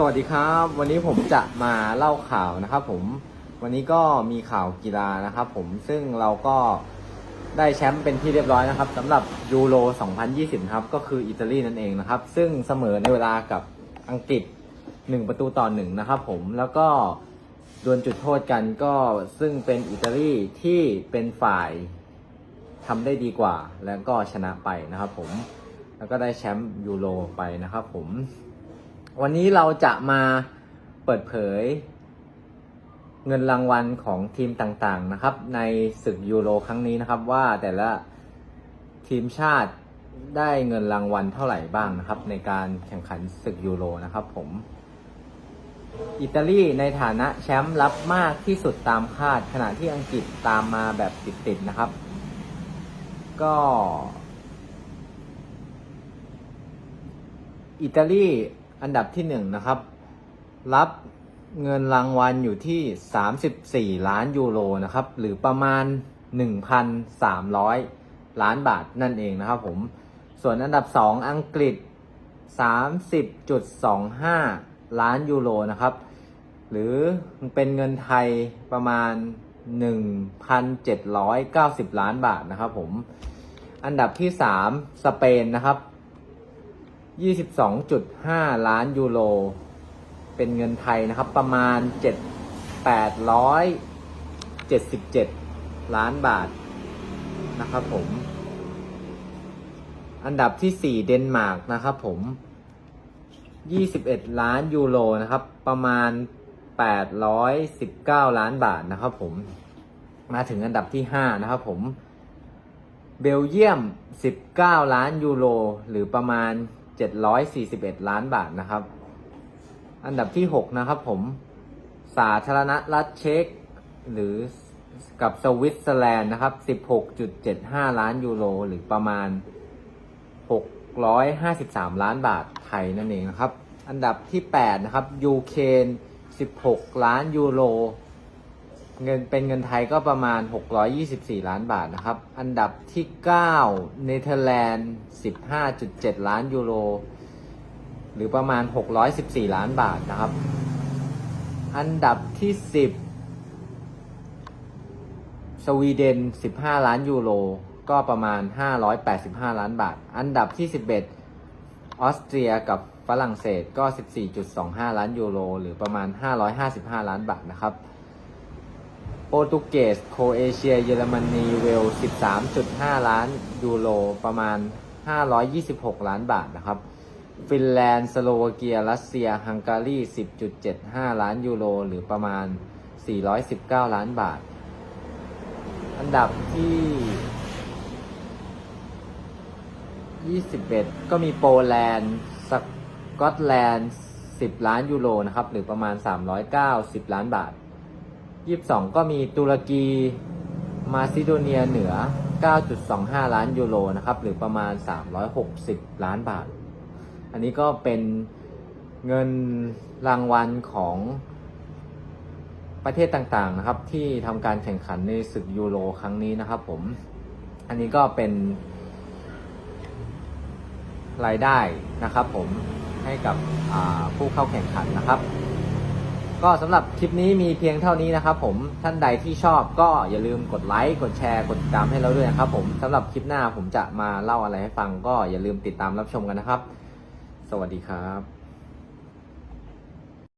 สวัสดีครับ วันนี้ผมจะมาเล่าข่าวนะครับผมวันนี้ก็มีข่าวกีฬานะครับผมซึ่งเราก็ได้แชมป์เป็นที่เรียบร้อยนะครับสำหรับยูโร 2020 ครับ ก็คืออิตาลีนั่นเองนะครับ ซึ่งเสมอในเวลากับอังกฤษ 1 ประตูต่อหนึ่งนะครับผมแล้วก็ดวลจุดโทษกันก็ซึ่งเป็นอิตาลีที่เป็นฝ่ายทำได้ดีกว่า แล้วก็ชนะไปนะครับผมแล้วก็ได้แชมป์ยูโรไปนะครับผม วันนี้เราจะมาเปิดเผย เงินรางวัลของทีมต่างๆนะครับ ในศึกยูโรครั้งนี้นะครับ ว่าแต่ละทีมชาติได้เงินรางวัลเท่าไหร่บ้างนะครับ ในการแข่งขันศึกยูโรนะครับ ผม อิตาลีในฐานะแชมป์รับมากที่สุดตามคาด ขณะที่อังกฤษตามมาแบบติดๆนะครับ ก็อิตาลี อันดับที่หนึ่งนะครับ รับเงินรางวัลอยู่ที่ 34 ล้านยูโรนะครับ หรือประมาณ 1,300 ล้านบาทนั่นเองนะครับผม ส่วนอันดับ 2 อังกฤษ 30.25 ล้านยูโรนะครับ หรือเป็นเงินไทยประมาณ 1,790 ล้านบาทนะครับผม อันดับที่ 3 สเปนนะครับ 22.5 ล้านยูโร เป็นเงินไทยนะครับ ประมาณ 7 877 ล้านบาทนะครับผม อันดับที่ 4 เดนมาร์กนะครับผม 21 ล้านยูโรนะครับ ประมาณ 819 ล้านบาทนะครับผม มาถึงอันดับที่ 5 นะครับผม เบลเยียม 19 ล้านยูโร หรือประมาณ 741 ล้านบาทนะครับ อันดับที่ 6 นะครับผม สาธารณรัฐเช็กหรือกับสวิตเซอร์แลนด์นะครับ 16.75 ล้านยูโร หรือประมาณ 653 ล้านบาทไทยนั่นเองนะครับ อันดับที่ 8 นะครับยูเครน16 ล้านยูโร เงินเป็นเงินไทยก็ประมาณ 624 ล้านบาทนะครับ อันดับที่ 9 เนเธอร์แลนด์ 15.7 ล้านยูโร หรือประมาณ 614 ล้านบาทนะครับ อันดับที่ 10 สวีเดน 15 ล้านยูโร ก็ประมาณ 585 ล้านบาท อันดับที่ 11 ออสเตรียกับฝรั่งเศสก็ 14.25 ล้านยูโร หรือประมาณ 555 ล้านบาทนะครับ โปรตุเกส โคเอเชีย เยอรมนีเวล 13.5 ล้านยูโร ประมาณ 526 ล้านบาทนะครับ ฟินแลนด์ สโลวาเกีย รัสเซีย ฮังการี 10.75 ล้านยูโร หรือประมาณ 419 ล้านบาท อันดับที่ 21 ก็มีโปแลนด์ สกอตแลนด์ 10 ล้านยูโรนะครับ หรือประมาณ 390 ล้านบาท 22ก็มีตุรกีมาซิโดเนียเหนือ 9.25 ล้านยูโรนะครับ หรือประมาณ 360 ล้านบาท อันนี้ก็เป็นเงินรางวัลของประเทศต่างๆนะครับ ที่ทำการแข่งขันในศึกยูโรครั้งนี้นะครับผม อันนี้ก็เป็นรายได้นะครับผมให้กับผู้เข้าแข่งขันนะครับ ก็สำหรับคลิปนี้มีเพียงเท่านี้นะครับผมท่านใดที่ชอบก็อย่าลืมกดไลค์กดแชร์กดติดตามให้เราด้วยนะครับผมสำหรับคลิปหน้าผมจะมาเล่าอะไรให้ฟัง ก็อย่าลืมติดตามรับชมกันนะครับ สวัสดีครับ